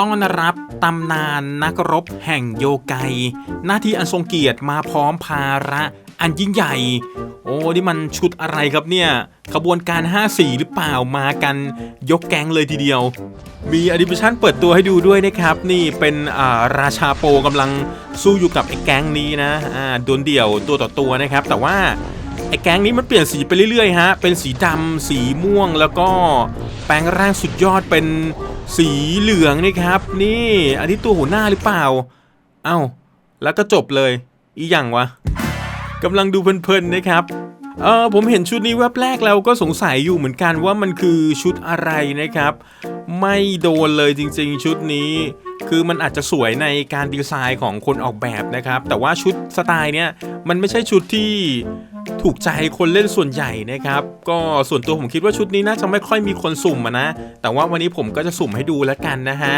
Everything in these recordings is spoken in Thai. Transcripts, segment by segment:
ต้อนรับตำนานนักรบแห่งโยไก หน้าที่อันทรงเกียรติมาพร้อมภาระอันยิ่งใหญ่ โอ้นี่มันชุดอะไรครับเนี่ย ขบวนการ 5 สีหรือเปล่ามากันยกแก๊งเลยทีเดียว มีอดิบิชันเปิดตัวให้ดูด้วยนะครับ นี่เป็นราชาโปกำลังสู้อยู่กับไอ้แก๊งนี้นะอ่าดวลเดี่ยวตัวต่อตัวนะครับ แต่ว่าไอ้แก๊งนี้มันเปลี่ยนสีไปเรื่อยๆฮะ เป็นสีดำสีม่วงแล้วก็แปลงร่างสุดยอดเป็น สีเหลืองนะครับ นี่อันนี้ตัวหัวหน้าหรือเปล่า เอ้า แล้วก็จบเลย อีหยังวะกำลังดูเพลินๆนะครับเออผมเห็นชุดนี้แวบแรกแล้วก็สงสัยอยู่เหมือนกันว่ามันคือชุดอะไรนะครับ ไม่โดนเลยจริงๆ ชุดนี้ คือมันอาจจะสวยในการดีไซน์ของคนออกแบบนะครับ แต่ว่าชุดสไตล์เนี้ยมันไม่ใช่ชุดที่ ถูกใจคนเล่นส่วนใหญ่นะครับ ก็ส่วนตัวผมคิดว่าชุดนี้น่าจะไม่ค่อยมีคนสุ่มนะ แต่ว่าวันนี้ผมก็จะสุ่มให้ดูแล้วกันนะฮะ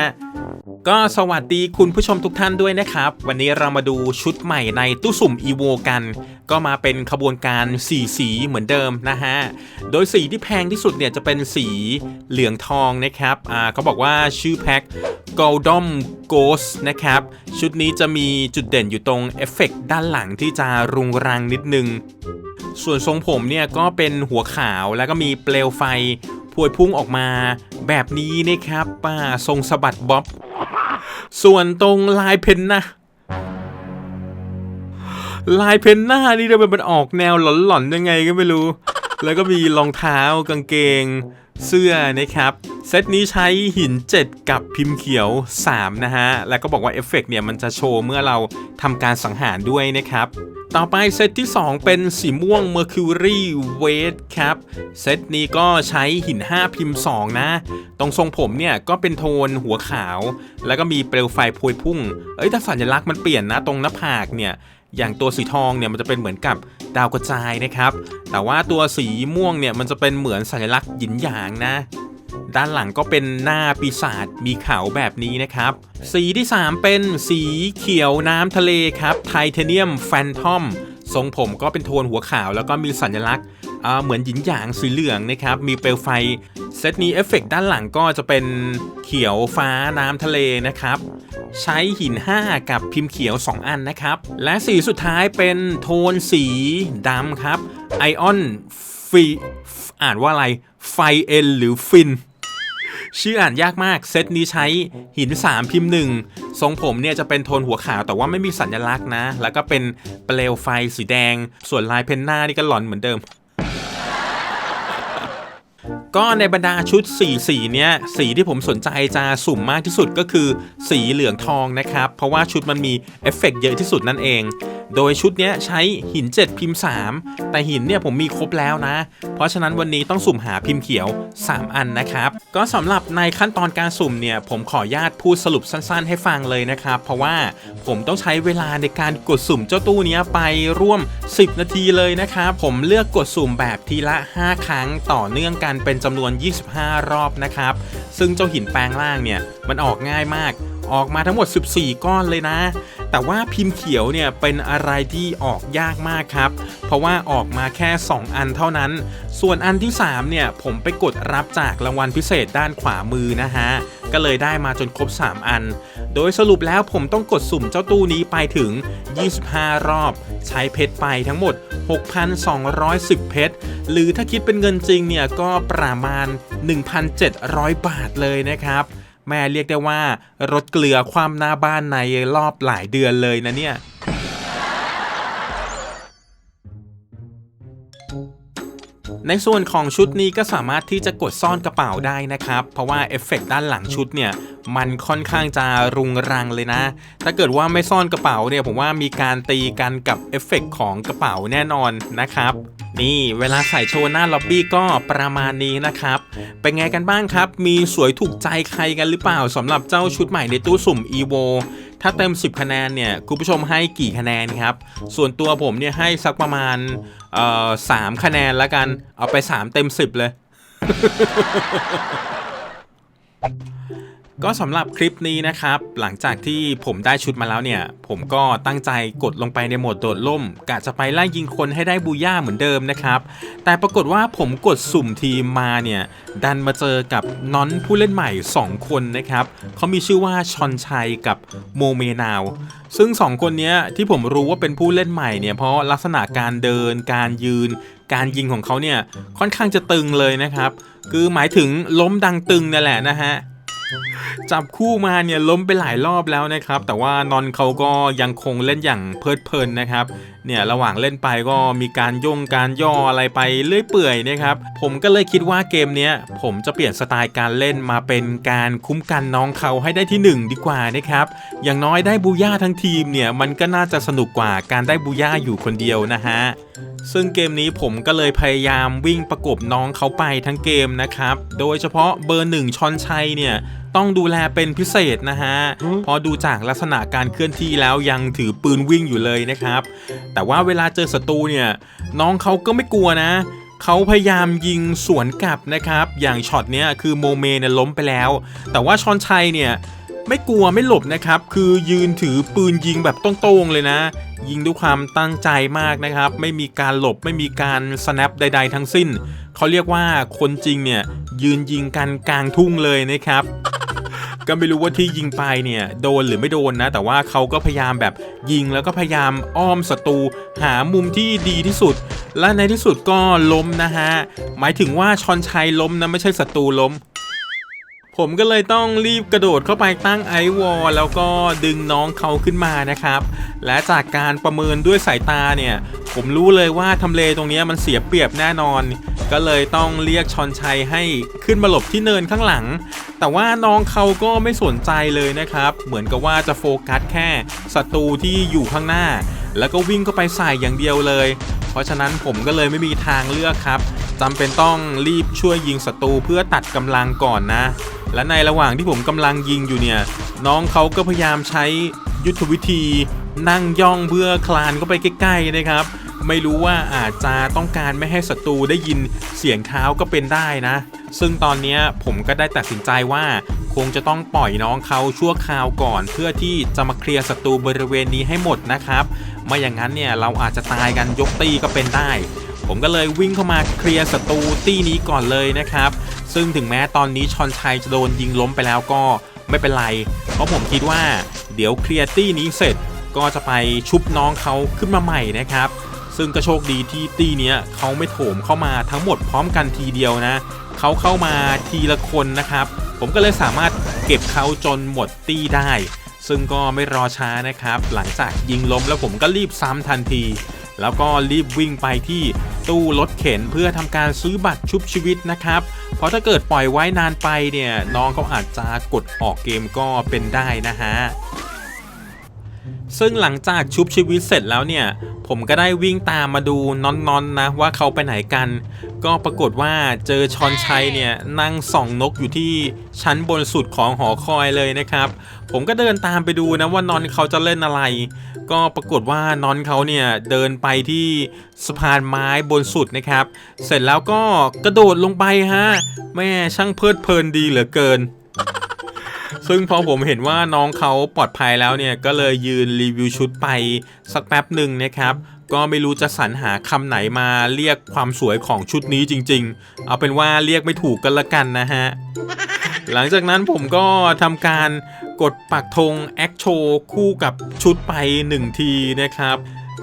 ก็สวัสดีคุณผู้ชมทุกท่านด้วยนะครับ วันนี้เรามาดูชุดใหม่ในตู้สุ่ม EVO กัน ก็มาเป็นขบวนการ4สีเหมือนเดิมนะฮะ โดยสีที่แพงที่สุดเนี่ยจะเป็นสีเหลืองทองนะครับ อ่าเขาบอกว่าชื่อแพ็ค Goldom Ghost นะครับ ชุดนี้จะมีจุดเด่นอยู่ตรงเอฟเฟกต์ด้านหลังที่จะรุงรังนิดนึง ส่วนทรงผมเนี่ยก็เป็นหัวขาวแล้วก็มีเปลวไฟพวยพุ่งออกมาแบบนี้นะครับป้าทรงสะบัดบ๊อบ ส่วนตรงลายเพนนะลายเพนหน้านี่ทำไมมันออกแนวหลอนๆยังไงก็ไม่รู้ แล้วก็มีรองเท้ากางเกง เสื้อนะครับ เซตนี้ใช้หิน 7 กับพิมพ์เขียว 3 นะฮะ แล้วก็บอกว่าเอฟเฟกต์เนี่ยมันจะโชว์เมื่อเราทำการสังหารด้วยนะครับ ต่อไปเซตที่ 2 เป็นสีม่วง Mercury w e i g h t ครับ เซตนี้ก็ใช้หิน 5 พิมพ์ 2 นะ ตรงทรงผมเนี่ยก็เป็นโทนหัวขาว แล้วก็มีเปลวไฟพวยพุ่ง เอ้ยแต่สัญลักษณ์มันเปลี่ยนนะตรงหน้าผากเนี่ยอย่างตัวสีทองเนี่ยมันจะเป็นเหมือนกับ ดาวกระจายนะครับ แต่ว่าตัวสีม่วงเนี่ยมันจะเป็นเหมือนสัญลักษณ์หยินหยางนะ ด้านหลังก็เป็นหน้าปีศาจมีเขาแบบนี้นะครับ สีที่ 3 เป็นสีเขียวน้ำทะเลครับไทเทเนียมแฟนทอมทรงผมก็เป็นโทนหัวขาวแล้วก็มีสัญลักษณ์ เหมือนหยินหยางสีเหลืองนะครับ มีเปลวไฟ เซตนี้เอฟเฟกต์ด้านหลังก็จะเป็นเขียวฟ้าน้ำทะเลนะครับ ใช้หิน 5 กับพิมพ์เขียว 2 อันนะครับ และสีสุดท้ายเป็นโทนสีดำครับ ไอออนฟีอ่านว่าอะไร ไฟเอ็นหรือฟินชื่ออ่านยากมาก เซตนี้ใช้หิน 3 พิมพ์ 1 ทรงผมเนี่ยจะเป็นโทนหัวขาวแต่ว่าไม่มีสัญลักษณ์นะ แล้วก็เป็นเปลวไฟสีแดง ส่วนลายเพนหน้านี่ก็หลอนเหมือนเดิม ก็ในบรรดาชุด4สีเนี้ยสีที่ผมสนใจจะสุ่มมากที่สุดก็คือสีเหลืองทองนะครับ เพราะว่าชุดมันมีเอฟเฟกต์เยอะที่สุดนั่นเอง โดยชุดนี้ใช้หิน 7 พิมพ์ 3 แต่หินเนี่ยผมมีครบแล้วนะ เพราะฉะนั้นวันนี้ต้องสุ่มหาพิมพ์เขียว 3 อันนะครับ ก็สำหรับในขั้นตอนการสุ่มเนี่ยผมขออนุญาตพูดสรุปสั้นๆ ให้ฟังเลยนะครับ เพราะว่าผมต้องใช้เวลาในการกดสุ่มเจ้าตู้นี้ไปร่วม 10 นาทีเลยนะครับผมเลือกกดสุ่มแบบทีละ 5 ครั้งต่อเนื่องกันเป็นจำนวน 25 รอบนะครับซึ่งเจ้าหินแปลงร่างเนี่ยมันออกง่ายมาก ออกมาทั้งหมด 14 ก้อนเลยนะ แต่ว่าพิมพ์เขียวเนี่ยเป็นอะไรที่ออกยากมากครับ เพราะว่าออกมาแค่ 2 อันเท่านั้น ส่วนอันที่ 3 เนี่ย ผมไปกดรับจากรางวัลพิเศษด้านขวามือนะฮะ ก็เลยได้มาจนครบ 3 อัน โดยสรุปแล้วผมต้องกดสุ่มเจ้าตู้นี้ไปถึง 25 รอบ ใช้เพชรไปทั้งหมด 6,210 เพชร หรือถ้าคิดเป็นเงินจริงเนี่ยก็ประมาณ 1,700 บาทเลยนะครับ แม่เรียกได้ว่ารถเกลือความหน้าบ้านในรอบหลายเดือนเลยนะเนี่ย ในส่วนของชุดนี้ก็สามารถที่จะกดซ่อนกระเป๋าได้นะครับ เพราะว่าเอฟเฟกต์ด้านหลังชุดเนี่ยมันค่อนข้างจะรุงรังเลยนะ ถ้าเกิดว่าไม่ซ่อนกระเป๋าเนี่ยผมว่ามีการตีกันกับเอฟเฟกต์ของกระเป๋าแน่นอนนะครับนี่เวลาใส่โชว์หน้าล็อบบี้ก็ประมาณนี้นะครับ เป็นไงกันบ้างครับ มีสวยถูกใจใครกันหรือเปล่าสำหรับเจ้าชุดใหม่ในตู้สุ่ม EVO ถ้าเต็ม 10 คะแนนเนี่ยคุณผู้ชมให้กี่คะแนนครับ ส่วนตัวผมเนี่ยให้สักประมาณเอ่อสามคะแนนละกัน เอาไป 3 เต็ม 10 เลย ก็สำหรับคลิปนี้นะครับ หลังจากที่ผมได้ชุดมาแล้วเนี่ย ผมก็ตั้งใจกดลงไปในโหมดโดดล่มกะจะไปไล่ยิงคนให้ได้บูย่าเหมือนเดิมนะครับ แต่ปรากฏว่าผมกดสุ่มทีมมาเนี่ย ดันมาเจอกับน้อนผู้เล่นใหม่ 2 คนนะครับเขามีชื่อว่าชอนชัยกับโมเมนาว ซึ่ง 2 คนนี้ที่ผมรู้ว่าเป็นผู้เล่นใหม่เนี่ยเพราะลักษณะการเดินการยืน การยิงของเขาเนี่ยค่อนข้างจะตึงเลยนะครับคือหมายถึงล้มดังตึงนั่นแหละนะฮะ จับคู่มาเนี่ยล้มไปหลายรอบแล้วนะครับ แต่ว่านอนเขาก็ยังคงเล่นอย่างเพลิดเพลินนะครับ เนี่ยระหว่างเล่นไปก็มีการย่งการย่ออะไรไปเรื่อยเปื่อยนะครับ ผมก็เลยคิดว่าเกมเนี้ยผมจะเปลี่ยนสไตล์การเล่นมาเป็นการคุ้มกันน้องเขาให้ได้ที่หนึ่งดีกว่านะครับ อย่างน้อยได้บูย่าทั้งทีมเนี่ยมันก็น่าจะสนุกกว่าการได้บูย่าอยู่คนเดียวนะฮะซึ่งเกมนี้ผมก็เลยพยายามวิ่งประกบน้องเขาไปทั้งเกมนะครับ โดยเฉพาะเบอร์หนึ่งชอนชัยเนี่ย ต้องดูแลเป็นพิเศษนะฮะเพอดูจากลักษณะการเคลื่อนที่แล้วยังถือปืนวิ่งอยู่เลยนะครับ แต่ว่าเวลาเจอศัตรูเนี่ยน้องเขาก็ไม่กลัวนะเขาพยายามยิงสวนกลับนะครับ อย่างช็อตเนี้ยคือโมเมเนี่ยล้มไปแล้ว แต่ว่าชอนชัยเนี่ย ไม่กลัวไม่หลบนะครับ คือยืนถือปืนยิงแบบต้งๆเลยนะ ยิงด้วยความตั้งใจมากนะครับ ไม่มีการหลบไม่มีการ snap ใด ๆ ทั้งสิ้น เขาเรียกว่าคนจริงเนี่ย ยืนยิงกันกลางทุ่งเลยนะครับก็ไม่รู้ว่าที่ยิงไปเนี่ยโดนหรือไม่โดนนะ แต่ว่าเขาก็พยายามแบบยิงแล้วก็พยายามอ้อมศัตรูหามุมที่ดีที่สุด และในที่สุดก็ล้มนะฮะหมายถึงว่าชอนชัยล้มนะไม่ใช่ศัตรูล้ม ผมก็เลยต้องรีบกระโดดเข้าไปตั้งไอวอลแล้วก็ดึงน้องเขาขึ้นมานะครับ และจากการประเมินด้วยสายตาเนี่ย ผมรู้เลยว่าทำเลตรงนี้มันเสียเปรียบแน่นอน ก็เลยต้องเรียกชอนชัยให้ขึ้นมาหลบที่เนินข้างหลัง แต่ว่าน้องเขาก็ไม่สนใจเลยนะครับ เหมือนกับว่าจะโฟกัสแค่ศัตรูที่อยู่ข้างหน้า แล้วก็วิ่งเข้าไปใส่อย่างเดียวเลย เพราะฉะนั้นผมก็เลยไม่มีทางเลือกครับจำเป็นต้องรีบช่วยยิงศัตรูเพื่อตัดกำลังก่อนนะ และในระหว่างที่ผมกำลังยิงอยู่เนี่ย น้องเขาก็พยายามใช้ยุทธวิธีนั่งย่องเพื่อคลานเข้าไปใกล้ๆนะครับ ไม่รู้ว่าอาจจะต้องการไม่ให้ศัตรูได้ยินเสียงเท้าก็เป็นได้นะ ซึ่งตอนนี้ผมก็ได้ตัดสินใจว่าคงจะต้องปล่อยน้องเขาชั่วคราวก่อน เพื่อที่จะมาเคลียร์ศัตรูบริเวณนี้ให้หมดนะครับ ไม่อย่างนั้นเนี่ยเราอาจจะตายกันยกตีก็เป็นได้ ผมก็เลยวิ่งเข้ามาเคลียร์ศัตรูตี้นี้ก่อนเลยนะครับ ซึ่งถึงแม้ตอนนี้ชอนชัยจะโดนยิงล้มไปแล้วก็ไม่เป็นไร เพราะผมคิดว่าเดี๋ยวเคลียร์ตี้นี้เสร็จก็จะไปชุบน้องเขาขึ้นมาใหม่นะครับ ซึ่งก็โชคดีที่ตี้เนี้ยเขาไม่โถมเข้ามาทั้งหมดพร้อมกันทีเดียวนะเขาเข้ามาทีละคนนะครับ ผมก็เลยสามารถเก็บเขาจนหมดตี้ได้ ซึ่งก็ไม่รอช้านะครับ หลังจากยิงล้มแล้วผมก็รีบซ้ำทันที แล้วก็รีบวิ่งไปที่ ตู้รถเข็นเพื่อทำการซื้อบัตรชุบชีวิตนะครับ เพราะถ้าเกิดปล่อยไว้นานไปเนี่ยน้องเขาอาจจะกดออกเกมก็เป็นได้นะฮะซึ่งหลังจากชุบชีวิตเสร็จแล้วเนี่ย ผมก็ได้วิ่งตามมาดูนอนๆนนะว่าเขาไปไหนกัน ก็ปรากฏว่าเจอชอนชัยเนี่ยนั่งส่องนกอยู่ที่ชั้นบนสุดของหอคอยเลยนะครับ ผมก็เดินตามไปดูนะว่านอนเขาจะเล่นอะไร ก็ปรากฏว่านอนเขาเนี่ยเดินไปที่สะพานไม้บนสุดนะครับ เสร็จแล้วก็กระโดดลงไปฮะแม่ช่างเพลิดเพลินดีเหลือเกิน ซึ่งพอผมเห็นว่าน้องเขาปลอดภัยแล้วเนี่ย ก็เลยยืนรีวิวชุดไปสักแป๊บหนึ่งนะครับก็ไม่รู้จะสรรหาคำไหนมาเรียกความสวยของชุดนี้จริง ๆ เอาเป็นว่าเรียกไม่ถูกกันละกันนะฮะ หลังจากนั้นผมก็ทำการกดปักธงแอคโชคู่กับชุดไป 1 ทีนะครับ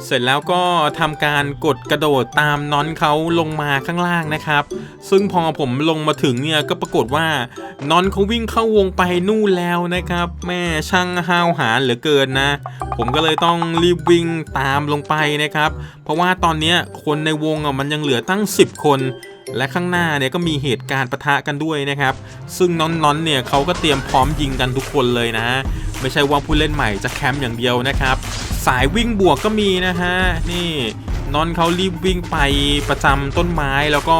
เสร็จแล้วก็ทำการกดกระโดดตามน้อนเขาลงมาข้างล่างนะครับ ซึ่งพอผมลงมาถึงเนี่ยก็ปรากฏว่าน้อนเขาวิ่งเข้าวงไปนู่นแล้วนะครับ แม่ช่างห้าวหาญเหลือเกินนะ ผมก็เลยต้องรีบวิ่งตามลงไปนะครับ เพราะว่าตอนนี้คนในวงอะมันยังเหลือตั้ง 10 คน และข้างหน้าเนี่ยก็มีเหตุการณ์ปะทะกันด้วยนะครับ ซึ่งน้อนๆเนี่ยเขาก็เตรียมพร้อมยิงกันทุกคนเลยนะ ไม่ใช่ว่าผู้เล่นใหม่จะแคมป์อย่างเดียวนะครับ สายวิ่งบวกก็มีนะฮะนี่นอนเขารีบวิ่งไปประจำต้นไม้แล้วก็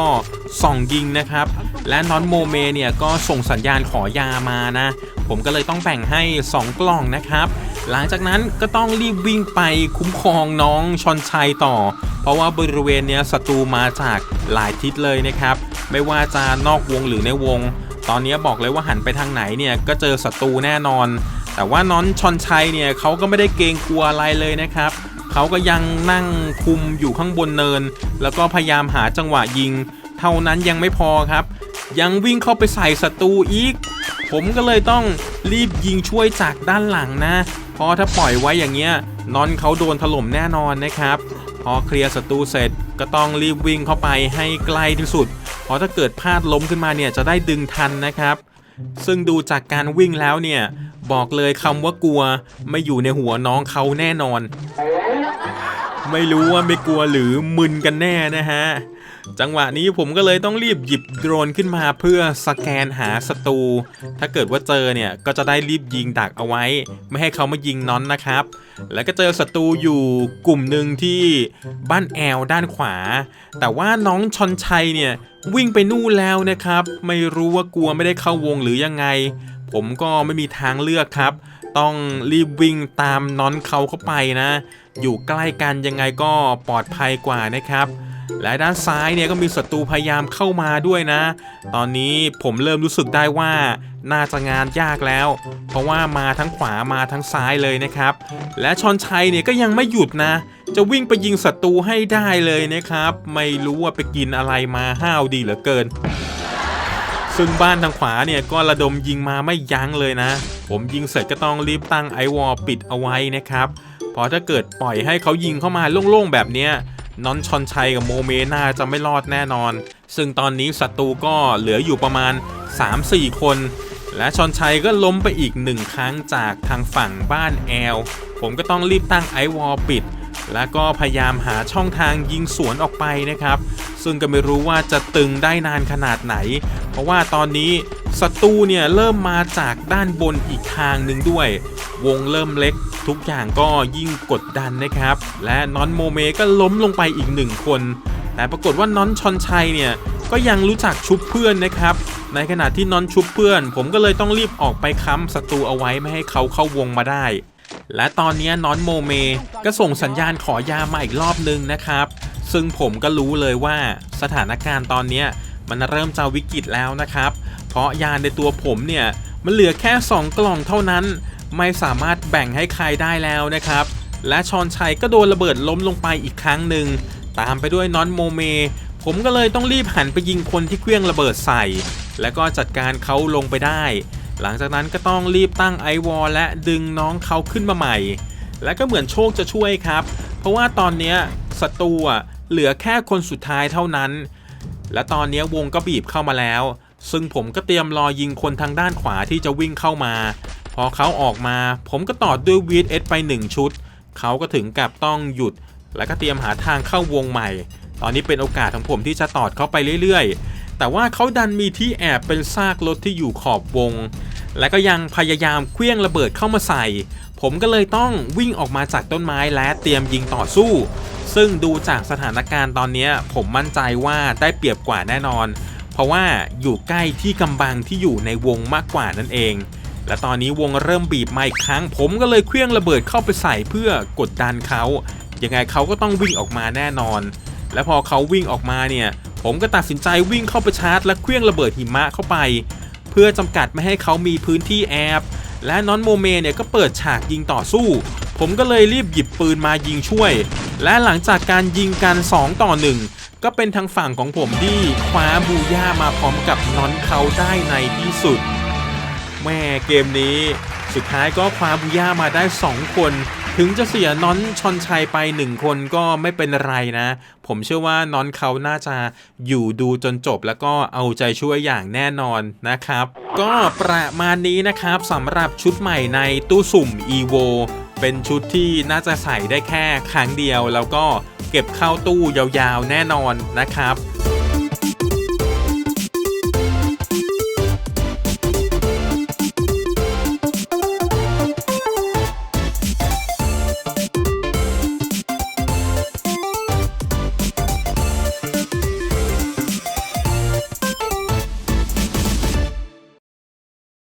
ส่องยิงนะครับ และนอนโมเมเนี่ยก็ส่งสัญญาณขอยามานะ ผมก็เลยต้องแบ่งให้ 2 กล่องนะครับ หลังจากนั้นก็ต้องรีบวิ่งไปคุ้มครองน้องชอนชัยต่อ เพราะว่าบริเวณเนี้ยศัตรูมาจากหลายทิศเลยนะครับ ไม่ว่าจะนอกวงหรือในวง ตอนนี้บอกเลยว่าหันไปทางไหนเนี่ยก็เจอศัตรูแน่นอน แต่ว่าน้อนชอนชัยเนี่ยเขาก็ไม่ได้เกรงกลัวอะไรเลยนะครับเขาก็ยังนั่งคุมอยู่ข้างบนเนิน แล้วก็พยายามหาจังหวะยิง เท่านั้นยังไม่พอครับ ยังวิ่งเข้าไปใส่ศัตรูอีก ผมก็เลยต้องรีบยิงช่วยจากด้านหลังนะ เพราะถ้าปล่อยไว้อย่างเงี้ยนอนเขาโดนถล่มแน่นอนนะครับ พอเคลียร์ศัตรูเสร็จก็ต้องรีบวิ่งเข้าไปให้ใกล้ที่สุด เพราะถ้าเกิดพลาดล้มขึ้นมาเนี่ยจะได้ดึงทันนะครับ ซึ่งดูจากการวิ่งแล้วเนี่ยบอกเลยคำว่ากลัวไม่อยู่ในหัวน้องเขาแน่นอน ไม่รู้ว่าไม่กลัวหรือมึนกันแน่นะฮะ จังหวะนี้ผมก็เลยต้องรีบหยิบโดรนขึ้นมาเพื่อสแกนหาศัตรู ถ้าเกิดว่าเจอเนี่ยก็จะได้รีบยิงดักเอาไว้ ไม่ให้เขามายิงน้อนนะครับ แล้วก็เจอศัตรูอยู่กลุ่มหนึ่งที่บ้านแอลด้านขวา แต่ว่าน้องชอนชัยเนี่ยวิ่งไปนู่นแล้วนะครับ ไม่รู้ว่ากลัวไม่ได้เข้าวงหรือยังไง ผมก็ไม่มีทางเลือกครับ ต้องรีบวิ่งตามน้อนเขาเข้าไปนะ อยู่ใกล้กันยังไงก็ปลอดภัยกว่านะครับ และด้านซ้ายเนี่ยก็มีศัตรูพยายามเข้ามาด้วยนะ ตอนนี้ผมเริ่มรู้สึกได้ว่าน่าจะงานยากแล้ว เพราะว่ามาทั้งขวามาทั้งซ้ายเลยนะครับ และชอนชัยเนี่ยก็ยังไม่หยุดนะ จะวิ่งไปยิงศัตรูให้ได้เลยนะครับ ไม่รู้ว่าไปกินอะไรมาห้าวดีเหลือเกิน ซึ่งบ้านทางขวาเนี่ยก็ระดมยิงมาไม่ยั้งเลยนะ ผมยิงเสร็จก็ต้องรีบตั้งไอวอลปิดเอาไว้นะครับ เพราะถ้าเกิดปล่อยให้เขายิงเข้ามาโล่งๆแบบเนี้ย นอนชอนชัยกับโมเมน่าจะไม่รอดแน่นอน ซึ่งตอนนี้ศัตรูก็เหลืออยู่ประมาณ 3-4 คน และชอนชัยก็ล้มไปอีกหนึ่งครั้งจากทางฝั่งบ้านแอล ผมก็ต้องรีบตั้งไอวอลปิด แล้วก็พยายามหาช่องทางยิงสวนออกไปนะครับ ซึ่งก็ไม่รู้ว่าจะตึงได้นานขนาดไหน เพราะว่าตอนนี้ศัตรูเนี่ยเริ่มมาจากด้านบนอีกทางหนึ่งด้วย วงเริ่มเล็ก ทุกอย่างก็ยิ่งกดดันนะครับ และน้อนโมเมก็ล้มลงไปอีกหนึ่งคน แต่ปรากฏว่าน้อนชอนชัยเนี่ยก็ยังรู้จักชุบเพื่อนนะครับ ในขณะที่น้อนชุบเพื่อน ผมก็เลยต้องรีบออกไปค้ำศัตรูเอาไว้ไม่ให้เขาเข้าวงมาได้ และตอนนี้น้อนโมเมก็ส่งสัญญาณขอยามาอีกรอบนึงนะครับ ซึ่งผมก็รู้เลยว่าสถานการณ์ตอนนี้มันเริ่มจะวิกฤตแล้วนะครับ เพราะยาในตัวผมเนี่ยมันเหลือแค่ 2 กล่องเท่านั้น ไม่สามารถแบ่งให้ใครได้แล้วนะครับ และชอนชัยก็โดนระเบิดล้มลงไปอีกครั้งหนึ่ง ตามไปด้วยน้อนโมเม ผมก็เลยต้องรีบหันไปยิงคนที่เครื่องระเบิดใส่ แล้วก็จัดการเขาลงไปได้ หลังจากนั้นก็ต้องรีบตั้งไอวอลและดึงน้องเขาขึ้นมาใหม่ และก็เหมือนโชคจะช่วยครับ เพราะว่าตอนนี้ศัตรูเหลือแค่คนสุดท้ายเท่านั้น และตอนนี้วงก็บีบเข้ามาแล้ว ซึ่งผมก็เตรียมรอยิงคนทางด้านขวาที่จะวิ่งเข้ามา พอเขาออกมา ผมก็ต่อด้วย VS ไป 1 ชุด เขาก็ถึงกับต้องหยุด แล้วก็เตรียมหาทางเข้าวงใหม่ ตอนนี้เป็นโอกาสของผมที่จะตอดเขาไปเรื่อยๆ แต่ว่าเขาดันมีที่แอบเป็นซากรถที่อยู่ขอบวง และก็ยังพยายามเคลื่องระเบิดเข้ามาใส่ ผมก็เลยต้องวิ่งออกมาจากต้นไม้และเตรียมยิงต่อสู้ ซึ่งดูจากสถานการณ์ตอนนี้ผมมั่นใจว่าได้เปรียบกว่าแน่นอน เพราะว่าอยู่ใกล้ที่กำบังที่อยู่ในวงมากกว่านั่นเอง และตอนนี้วงเริ่มบีบมาอีกครั้ง ผมก็เลยเคลื่องระเบิดเข้าไปใส่เพื่อกดดันเขา ยังไงเขาก็ต้องวิ่งออกมาแน่นอน และพอเขาวิ่งออกมาเนี่ย ผมก็ตัดสินใจวิ่งเข้าไปชาร์จ และเคลื่องระเบิดหิมะเข้าไป เพื่อจำกัดไม่ให้เขามีพื้นที่แอบและน้อนโมเมเนี่ยก็เปิดฉากยิงต่อสู้ ผมก็เลยรีบหยิบปืนมายิงช่วย และหลังจากการยิงกัน 2 ต่อ 1 ก็เป็นทางฝั่งของผมที่คว้าบูย่ามาพร้อมกับน้อนเขาได้ในที่สุด แม่เกมนี้ สุดท้ายก็คว้าบูย่ามาได้ 2 คน ถึงจะเสียน้อนชอนชัยไป 1 คนก็ไม่เป็นไรนะ ผมเชื่อว่าน้อนเขาน่าจะอยู่ดูจนจบแล้วก็เอาใจช่วยอย่างแน่นอนนะครับ ก็ประมาณนี้นะครับสำหรับชุดใหม่ในตู้สุ่ม EVO เป็นชุดที่น่าจะใส่ได้แค่ครั้งเดียว แล้วก็เก็บเข้าตู้ยาวๆแน่นอนนะครับ